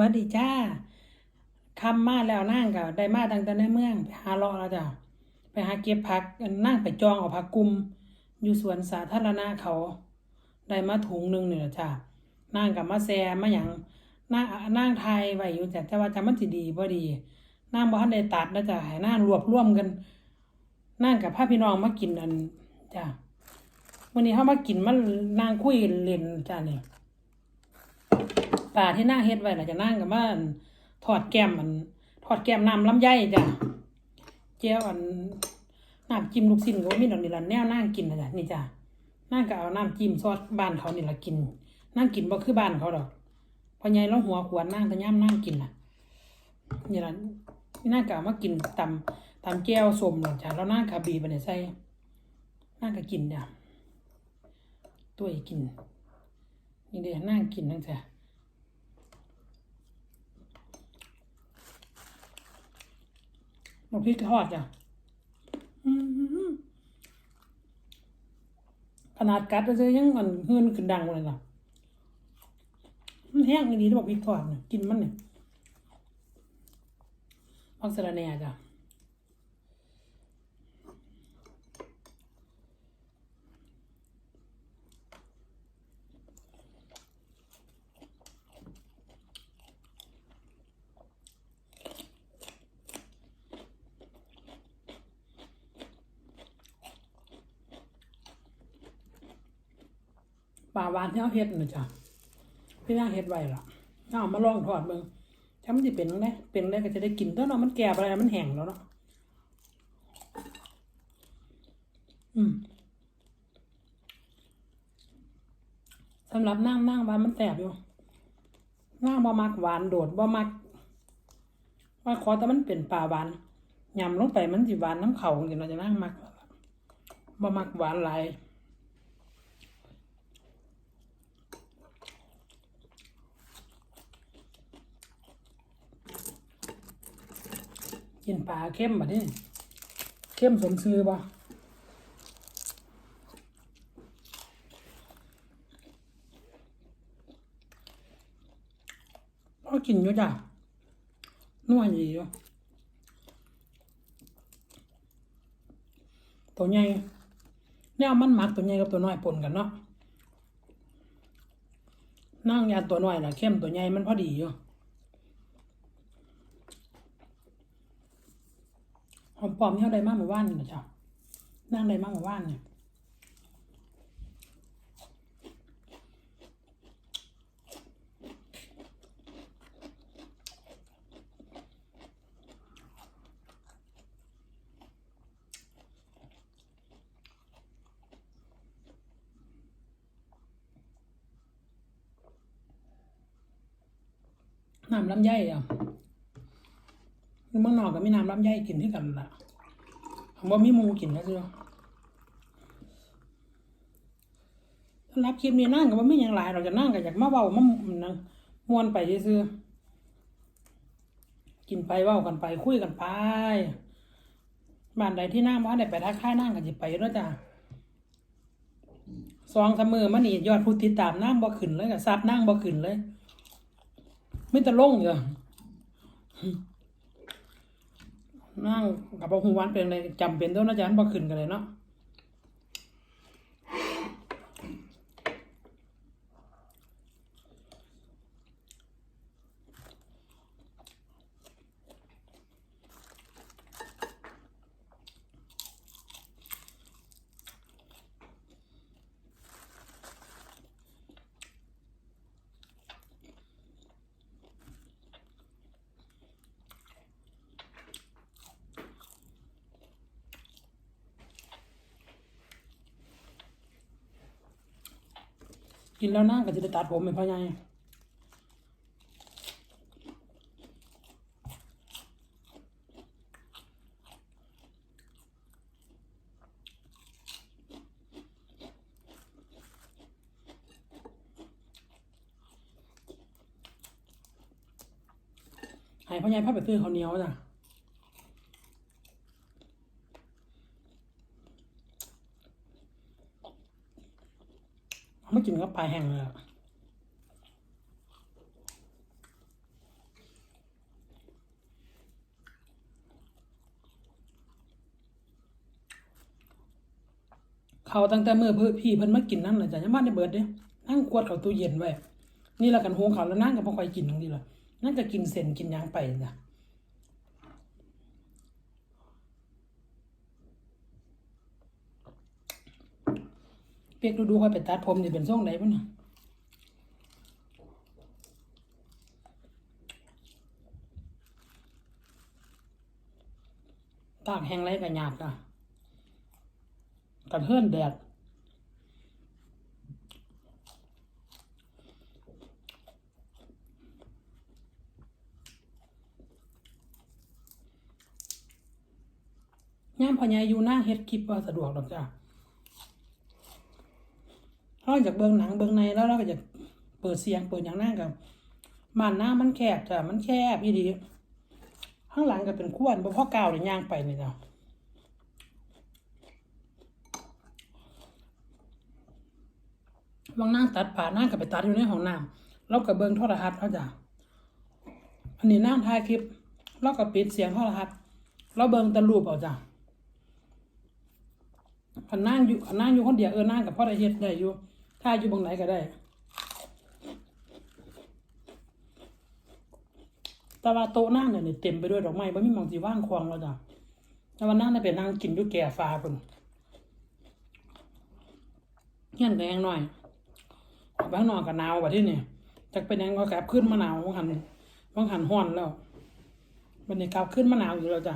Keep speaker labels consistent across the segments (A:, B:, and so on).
A: วัสดีจ้าคำมาแล้วนั่งก็ได้มาตั้งแต่ในเมืองไปหาเลาะแล้วจ้ะไปหาเก็บผักนั่งไปจองเอาผักกุม อยู่สวนสาธารณะเขา ได้มาถุงหนึ่งนี่ล่ะจ้ะนั่งกับมาแซมาหยังนั่งนั่งไทยไว้อยู่จ้ะแต่ว่าจำมันสิดีบ่ดีนั่งบ่ทันได้ตัดแล้วจ้ะให้นั่งรวบรวมกันนั่งกับพาพี่น้องมากินอันจ้ะวันนี้เฮามากินมันนั่งคุยเล่นจ้ะนี่ป ลาที่นั่งเฮ็ดไว้หน่ะจะนั่งกับมันทอดแก้มอันทอดแก้มน้ำลำไยจ้ะเจียวอันน้ำจิ้มลูกชิ้นก็มีดอกนี่ละแนวนั่งกินนะจ้ะนี่จ้ะนั่งก็เอาน้ำจิ้มซอสบ้านเขานี่ละกิน นั่งกินบ่คือบ้านเขาดอกพอใหญ่ลงหัวขวานนั่งแต่ย่ำนั่งกินน่ะนี่ละนี่นั่งก็เอามากินตำตำแก้วส้มน่ะจ้ะแล้วนั่งก็บีบไปเนี่ยใส่นั่งก็กินจ้ะตัวอีกกินนี่เดี๋ยวนั่งกินนั่งจ้ะ หมกพริกทอดจ้ะอื้อหือขนาดกัดแล้วจะยังมันเฮือนขึ้นดังเลยล่ะ มันแห้งดีที่บอกพริกทอดเนี่ยกินมันเนี่ยพักสะระแหน่จ้ะ ปลาหวานที่เอาเฮ็ดนะจ้ะพี่นางเฮ็ดไว้ล่ะเอามาลองทอดเบิ่งถ้ามันสิเป็นจั่งใดเป็นได้ก็จะได้กินแล้วเนาะมันแก่ไปแล้วมันแห้งแล้วเนาะอืมสำหรับนั่งนั่งว่ามันแสบอยู่นั่งบ่มักหวานโดดบ่มัก ว่าขอแต่มันเป็นปลาหวานยำลงไปมันสิหวานน้ำเขาจริงๆเราจะนั่งมักบ่มักหวานหลาย กินปลาเข้มบ่นี่เข้มสมซื้อบ่พอกินอยู่จ้ะนัวดีอยู่ตัวใหญ่เนี่ยมันหมักตัวใหญ่กับตัวน้อยปนกันเนาะนั่งยานตัวน้อยนะเข้มตัวใหญ่มันพอดีอยู่ หอมปลอมที่เขาได้มากหมู่บ้านนี่นะจ๊ะนั่งได้มากหมู่บ้านเนี่ยน้ำลำไยอะ เมืองนอกก็มีน้ำลำไยกินที่กันละผมว่ามีมูกินแล้วเจ้ารับคลิปนี้นั่งก็บ่มีหยังหลายเราจะนั่งก็อยากมาเว้ามานั่งมวนไปซื่อกินไปเว้ากันไปคุยกันไปบ้านใดที่นั่งบ่ได้ไปทักทายนั่งก็สิไปเนาะจ้ะสองสมือมานี่ยอดผู้ติดตามนั่งบ่ขึ้นเลยก็ซับนั่งบ่ขึ้นเลยไมีแต่ลงอยู่ นั่งกับบ่ฮู้วันเป็นอะไรจำเป็นตัวเนาะจ๊ะมันบ่ขึ้นกันเลยเนาะ กินแล้วนั่งก็จะได้ตัดผมเป็นพ่อใหญ่ให้พ่อใหญ่พาไปซื้อข้าวเหนียวจ้ะ กินก็ปลาแห้งเลยเขาตั้งแต่เมื่อเพื่อพี่เพิ่นมากินน้ำเลยจ้ะยังบ้านได้เบิดเด้นั่งขวดเขาตู้เย็นไว้ นี่ละกันหงเขาแล้วนั่งกับพ่อคอยกินตรงนี้ละนั่งจะกินเส้นกินยางไปจ้ะ ยกดูๆค่อยไปตัดผมนี่เป็นทรงใดบ่เนี่ยตากแห้งไรกันหยาบจ้ะกันเฮือนแดดย่ามพญาอยู่นั่งเฮ็ดคลิปว่าสะดวกดอกจ้ะ เราจากเบิ่งหนังเบิ่งในแล้วเราก็จะเปิดเสียงเปิดอย่างนั่งกับบ้านหน้ามันแคบจ้ะมันแคบอีดีข้างหลังก็เป็นขั้วบ่พ่อกาวเลยย่างไปนี่จ้ะบางนั่งตัดผ่านั่งกับไปตัดอยู่ในห้องน้ำเรากับเบิ่งโทรทัศน์เขาจ้ะอันนี้นั่งถ่ายคลิปเรากับปิดเสียงโทรทัศน์เราเบิ่งตะรูปเอาจ้ะคันนั่งอยู่คันนั่งอยู่คนเดียวเออนั่งกับพ่อได้เฮ็ดได้อยู่ ถ่าอยู่บางไหนก็ได้ แต่ว่าโต๊ะนั่งเนี่ยเต็มไปด้วยดอกไม้บ่มีหมองสิว่างควางแล้วจ้ะแต่ว่านั่งได้ไปนั่งกินอยู่แก่ฟ้าพุ่นเฮียนแห้งหน่อยออกไปข้างนอกก็หนาวกว่าที่นี่จักเป็นยังก็กลับขึ้นมาหนาวบางหันบางหันฮ้อนแล้วบัดนี้กลับขึ้นมาหนาวอยู่แล้วจ้ะ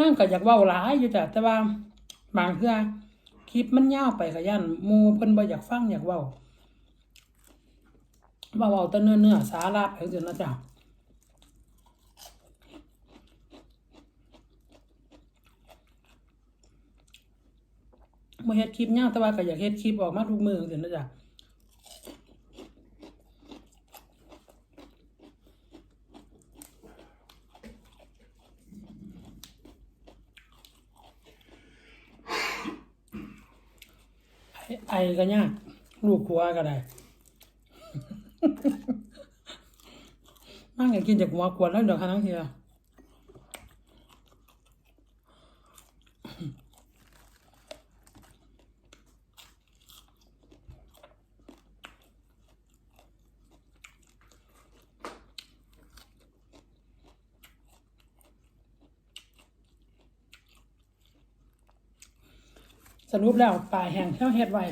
A: นั่งก็อยากเว้าหลายอยู่จ้ะแต่ว่าบางเทื่อคลิปมันยาวไปก็ย่านมูเพิ่นบ่อยากฟังอยากเว้าว่าเว้าแต่เนื้อเนื้อสาระไปจังซี่นะจ๊ะบ่เฮ็ดคลิปยาวแต่ว่าก็อยากเฮ็ดคลิปออกมาทุกมื้อจังซี่นะจ๊ะ ไอไอก็ยากลูกหัวก็ได้นั่งอยากกินจากหัวขวดแล้วเดี๋ยวค่ะทั้งทีอะ สรุปแล้วปลาแห้งเที่ยวเฮ็ดไว้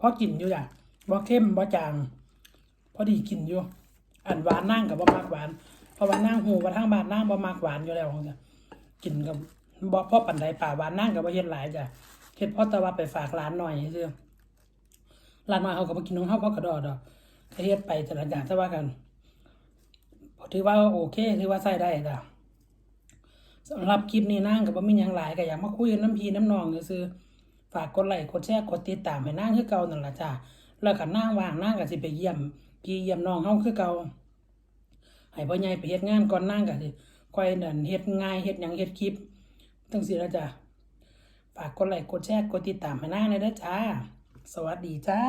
A: พอกินอยู่จ้ะบ่เข้มบ่จาง พอดีกินอยู่ อันหวานนั่งกับบ่มักหวาน เพราะว่านั่งหูว่าทางบ้านนั่งบ่มักหวานอยู่แล้วของจ้ะกินกับบ่พอปานใดป่าหวานนั่งกับบ่เฮ็ดหลายจ้ะเฮ็ดเพราะต่ว่าไปฝากร้านหน่อยซื่อร้านน้อยเขาก็บ่กินของเฮาเพราะกระดอดอกก็เฮ็ดไปแต่ละอย่างแต่ว่ากันถือว่าโอเคถือว่าใช้ได้จ้ะสำหรับคลิปนี้นั่งก็บ่มีหยังหลายก็อยากมาคุยกับน้ำพี่น้ำน้องซื่อ ฝากกดไลค์กดแชร์กดติดตามให้นั่งคือเก่านั่นแหละจ้าแล้วคันนางว่างนั่งก็สิไปเยี่ยมพี่เยี่ยมน้องเฮาคือเก่าให้พ่อใหญ่ไปเฮ็ดงานก่อนนั่งก็สิค่อยนั่นเฮ็ดง่ายเฮ็ดหยังเฮ็ดคลิปตั้งซี่ล่ะจ้าฝากกดไลค์กดแชร์กดติดตามให้นั่งหน่อยเด้อจ้า สวัสดีจ้า